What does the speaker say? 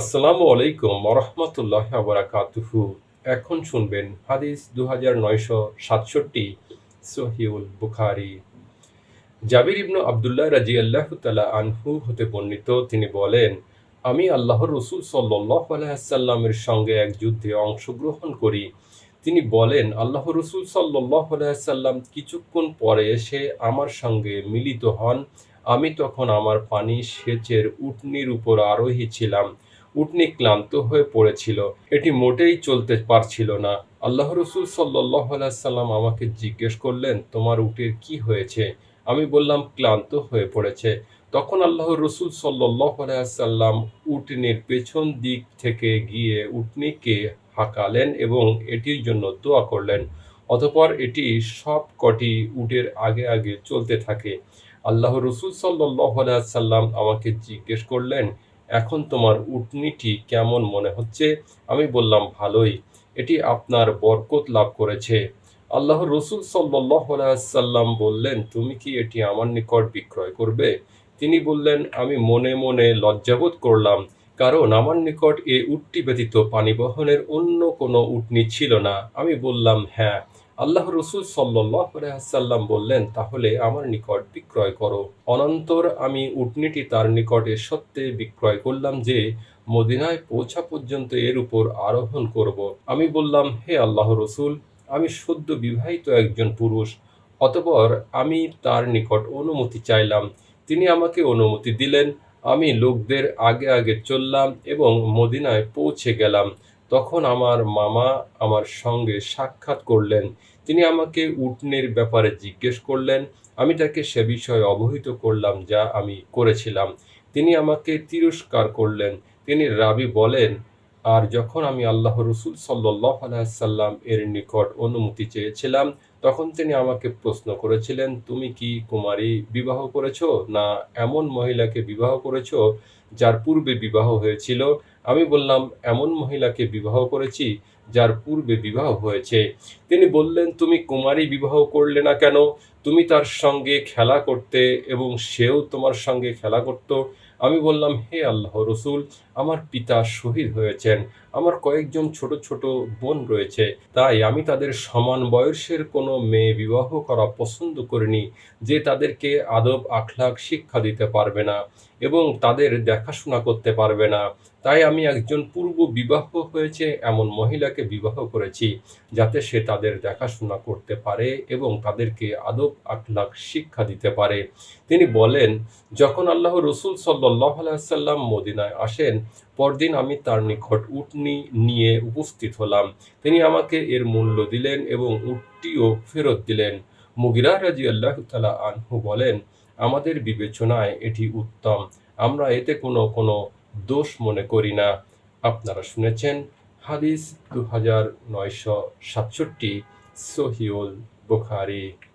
আসসালামু আলাইকুম ওরহমতুল্লাহ বারাকাতুহু। এখন শুনবেন হাদিস দু হাজার নয়শো সাতষট্টি সহিউল বুখারি। জাবির ইবনু আবদুল্লাহ রাজি আল্লাহ তালা আনহু হতে বর্ণিত, তিনি বলেন, আমি আল্লাহর রসুল সাল্লাহ আলাইসাল্লামের সঙ্গে এক যুদ্ধে অংশগ্রহণ করি। তিনি বলেন আল্লাহ রসুল সাল্লাহ আলাইসাল্লাম কিছুক্ষণ পরে এসে আমার সঙ্গে মিলিত হন। আমি তখন আমার পানি সেচের উটনির উপর আরোহী ছিলাম। উটনি ক্লান্ত হয়ে পড়েছিল। এটি মোটেই চলতে পারছিল না। আল্লাহ রসুল সাল্লাম আমাকে জিজ্ঞেস করলেন, তোমার উটের কি হয়েছে? আমি বললাম, ক্লান্ত হয়ে পড়েছে। তখন আল্লাহ রসুল সাল্লাম উটনির পেছন দিক থেকে গিয়ে উটনিকে হাঁকালেন এবং এটির জন্য দোয়া করলেন। অতপর এটি সব কটি উটের আগে আগে চলতে থাকে। আল্লাহ রসুল সাল্লাহ সাল্লাম আমাকে জিজ্ঞেস করলেন এখন তোমার উটনিটি কেমন মনে হচ্ছে? আমি বললাম, ভালোই। এটি আপনার বরকত লাভ করেছে। আল্লাহ রসুল সাল্লাম বললেন, তুমি কি এটি আমার নিকট বিক্রয় করবে? তিনি বললেন, আমি মনে মনে লজ্জাবোধ করলাম, কারণ আমার নিকট এ উটটি ব্যতীত পানি বহনের অন্য কোনো উটনি ছিল না। আমি বললাম হ্যাঁ আল্লাহ রসুল সাল্লাম বললেন, তাহলে আমার নিকট বিক্রয় করো। অনন্তর আমি উটনিটি তার নিকটে সত্ত্বে বিক্রয় করলাম যে, মদিনায় পৌঁছা পর্যন্ত এর উপর আরোহণ করব। আমি বললাম, হে আল্লাহ রসুল, আমি সদ্য বিবাহিত একজন পুরুষ, অতপর আমি তার নিকট অনুমতি চাইলাম। তিনি আমাকে অনুমতি দিলেন, আমি লোকদের আগে আগে চললাম এবং মদিনায় পৌঁছে গেলাম। তখন আমার মামা আমার সঙ্গে সাক্ষাৎ করলেন। তিনি আমাকে উটনের ব্যাপারে জিজ্ঞেস করলেন। আমি তাকে সে বিষয়ে অবহিত করলাম যা আমি করেছিলাম। তিনি আমাকে তিরস্কার করলেন। তিনি রাবি বলেন, আর যখন আমি আল্লাহ রসুল সাল্লাহ আলাইসাল্লাম এর নিকট অনুমতি চেয়েছিলাম, তখন তিনি আমাকে প্রশ্ন করেছিলেন, তুমি কি কুমারী বিবাহ করেছ? না এমন মহিলাকে বিবাহ করেছ যার পূর্বে বিবাহ হয়েছিল? আমি বললাম, এমন মহিলাকে বিবাহ করেছি যার পূর্বে বিবাহ হয়েছে। তিনি বললেন, তুমি কুমারী বিবাহ করলে না কেন? তুমি তার সঙ্গে খেলা করতে এবং সেও তোমার সঙ্গে খেলা করত। আমি বললাম, হে আল্লাহ রসুল, আমার পিতা শহীদ হয়েছেন, আমার কয়েকজন ছোট ছোট বোন রয়েছে, তাই আমি তাদের সমান বয়সের কোনো মেয়ে বিবাহ করা পছন্দ করিনি, যে তাদেরকে আদব আখলাক শিক্ষা দিতে পারবে না এবং তাদের দেখাশোনা করতে পারবে না। তাই আমি একজন পূর্ব বিবাহ হয়েছে, এমন মহিলাকে বিবাহ করেছি, যাতে সে তাদের দেখাশোনা করতে পারে এবং তাদেরকে আদব আখলাক শিক্ষা দিতে পারে। তিনি বলেন, যখন আল্লাহ রসুল সাল্লাহ মদিনায় আসেন। পরদিন আমি তার নিকট উটনি নিয়ে উপস্থিত হলাম। তিনি আমাকে এর মূল্য দিলেন এবং উটটিও ফেরত দিলেন। মুগিরা রাজি আল্লাহ তালা আনহু বলেন, আমাদের বিবেচনায় এটি উত্তম। আমরা এতে কোনো কোনো দোষ মনে করি না। আপনারা শুনেছেন হাদিস দু হাজার নয়শো সাতষট্টি, সহিউল বুখারি।